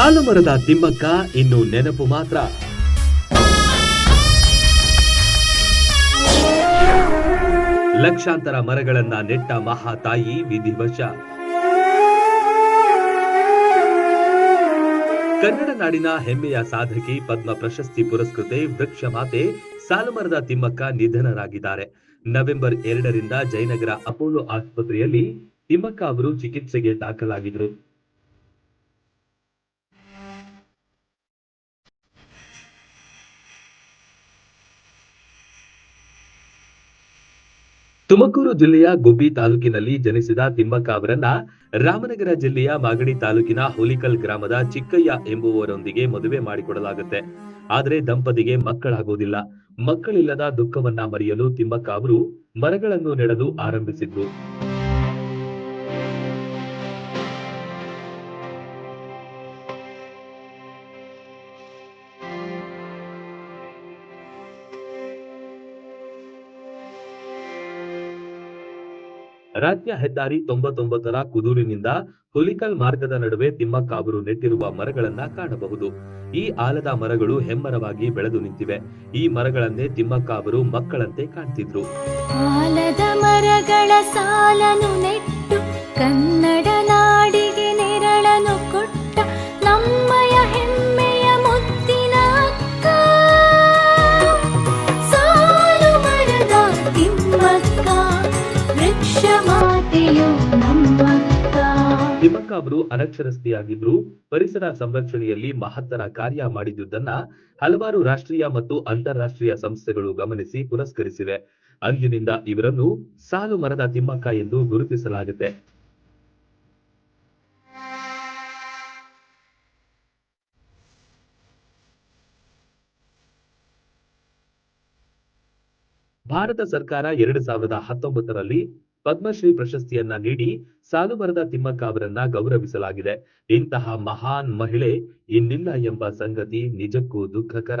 ಸಾಲು ಮರದ ತಿಮ್ಮಕ್ಕ ಇನ್ನು ನೆನಪು ಮಾತ್ರ. ಲಕ್ಷಾಂತರ ಮರಗಳನ್ನ ನೆಟ್ಟ ಮಹಾತಾಯಿ ವಿಧಿವಶ ಕನ್ನಡ ನಾಡಿನ ಹೆಮ್ಮೆಯ ಸಾಧಕಿ ಪದ್ಮ ಪ್ರಶಸ್ತಿ ಪುರಸ್ಕೃತೆ ವೃಕ್ಷ ಮಾತೆ ಸಾಲುಮರದ ತಿಮ್ಮಕ್ಕ ನಿಧನರಾಗಿದ್ದಾರೆ. ನವೆಂಬರ್ ಎರಡರಿಂದ ಜಯನಗರ ಅಪೋಲೋ ಆಸ್ಪತ್ರೆಯಲ್ಲಿ ತಿಮ್ಮಕ್ಕ ಅವರು ಚಿಕಿತ್ಸೆಗೆ ದಾಖಲಾಗಿದ್ರು ತುಮಕೂರು ಜಿಲ್ಲೆಯ ಗುಬ್ಬಿ ತಾಲೂಕಿನಲ್ಲಿ ಜನಿಸಿದ ತಿಮ್ಮಕ್ಕ ಅವರನ್ನ ರಾಮನಗರ ಜಿಲ್ಲೆಯ ಮಾಗಡಿ ತಾಲೂಕಿನ ಹುಲಿಕಲ್ ಗ್ರಾಮದ ಚಿಕ್ಕಯ್ಯ ಎಂಬುವರೊಂದಿಗೆ ಮದುವೆ ಮಾಡಿಕೊಡಲಾಗುತ್ತೆ. ಆದರೆ ದಂಪತಿಗೆ ಮಕ್ಕಳಾಗುವುದಿಲ್ಲ. ಮಕ್ಕಳಿಲ್ಲದ ದುಃಖವನ್ನ ಮರೆಯಲು ತಿಮ್ಮಕ್ಕ ಅವರು ಮರಗಳನ್ನು ನೆಡಲು ಆರಂಭಿಸಿದ್ರು. ರಾಜ್ಯ ಹೆದ್ದಾರಿ ತೊಂಬತ್ತೊಂಬತ್ತರ ಕುದೂರಿನಿಂದ ಹುಲಿಕಲ್ ಮಾರ್ಗದ ನಡುವೆ ತಿಮ್ಮಕ್ಕ ಅವರು ನೆಟ್ಟಿರುವ ಮರಗಳನ್ನ ಕಾಣಬಹುದು. ಈ ಆಲದ ಮರಗಳು ಹೆಮ್ಮರವಾಗಿ ಬೆಳೆದು ನಿಂತಿವೆ. ಈ ಮರಗಳನ್ನೇ ತಿಮ್ಮಕ್ಕ ಅವರು ಮಕ್ಕಳಂತೆ ಕಾಣ್ತಿದ್ರು. ಆಲದ ಮರಗಳ ಸಾಲನು ನೆಟ್ಟು, ಕನ್ನಡ ನಾಡಿಗೆ ನೆರಳನು ಕೊಟ್ಟ ನಮ್ಮಯ ತಿಮ್ಮಕ್ಕ ಅವರು ಅನಕ್ಷರಸ್ಥೆಯಾಗಿದ್ರು ಪರಿಸರ ಸಂರಕ್ಷಣೆಯಲ್ಲಿ ಮಹತ್ತರ ಕಾರ್ಯ ಮಾಡಿದ್ದುದನ್ನ ಹಲವಾರು ರಾಷ್ಟ್ರೀಯ ಮತ್ತು ಅಂತಾರಾಷ್ಟ್ರೀಯ ಸಂಸ್ಥೆಗಳು ಗಮನಿಸಿ ಪುರಸ್ಕರಿಸಿವೆ. ಅಂದಿನಿಂದ ಇವರನ್ನು ಸಾಲು ಮರದ ತಿಮ್ಮಕ್ಕ ಎಂದು ಗುರುತಿಸಲಾಗುತ್ತೆ. ಭಾರತ ಸರ್ಕಾರ ಎರಡು ಸಾವಿರದ ಹತ್ತೊಂಬತ್ತರಲ್ಲಿ ಪದ್ಮಶ್ರೀ ಪ್ರಶಸ್ತಿಯನ್ನ ನೀಡಿ ಸಾಲು ಮರದ ತಿಮ್ಮಕ್ಕ ಅವರನ್ನ ಗೌರವಿಸಲಾಗಿದೆ. ಇಂತಹ ಮಹಾನ್ ಮಹಿಳೆ ಇನ್ನಿಲ್ಲ ಎಂಬ ಸಂಗತಿ ನಿಜಕ್ಕೂ ದುಃಖಕರ.